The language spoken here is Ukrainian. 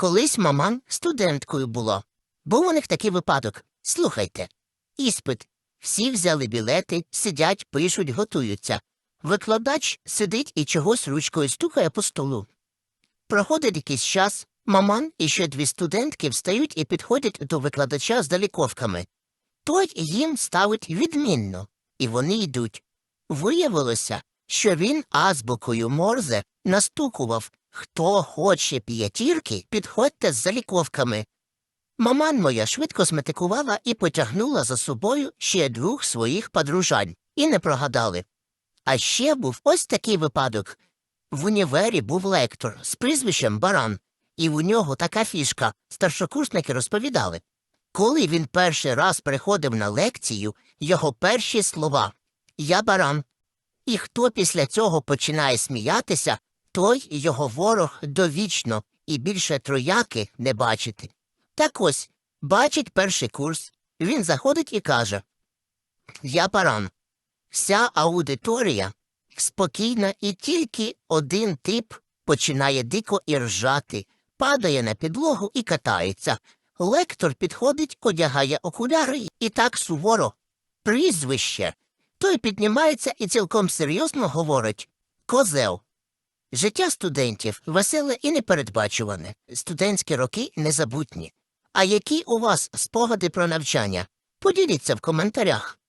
Колись маман студенткою була. Був у них такий випадок. Слухайте. Іспит. Всі взяли білети, сидять, пишуть, готуються. Викладач сидить і чогось ручкою стукає по столу. Проходить якийсь час, маман і ще дві студентки встають і підходять до викладача з даліковками. Той їм ставить відмінно, і вони йдуть. Виявилося, що він азбукою Морзе настукував Хто хоче п'ятірки, підходьте з заліковками. Маман моя швидко сметикувала і потягнула за собою ще двох своїх подружань, і не прогадали. А ще був ось такий випадок. В універі був лектор з прізвищем Баран, і в нього така фішка, старшокурсники розповідали. Коли він перший раз приходив на лекцію, його перші слова Я баран. І хто після цього починає сміятися, той його ворог довічно і більше трояки не бачити. Так ось, бачить перший курс, він заходить і каже Я баран. Вся аудиторія спокійна, і тільки один тип починає дико іржати, падає на підлогу і катається. Лектор підходить, одягає окуляри і так суворо. Прізвище. Той піднімається і цілком серйозно говорить Козел. Життя студентів веселе і непередбачуване, студентські роки незабутні. А які у вас спогади про навчання? Поділіться в коментарях.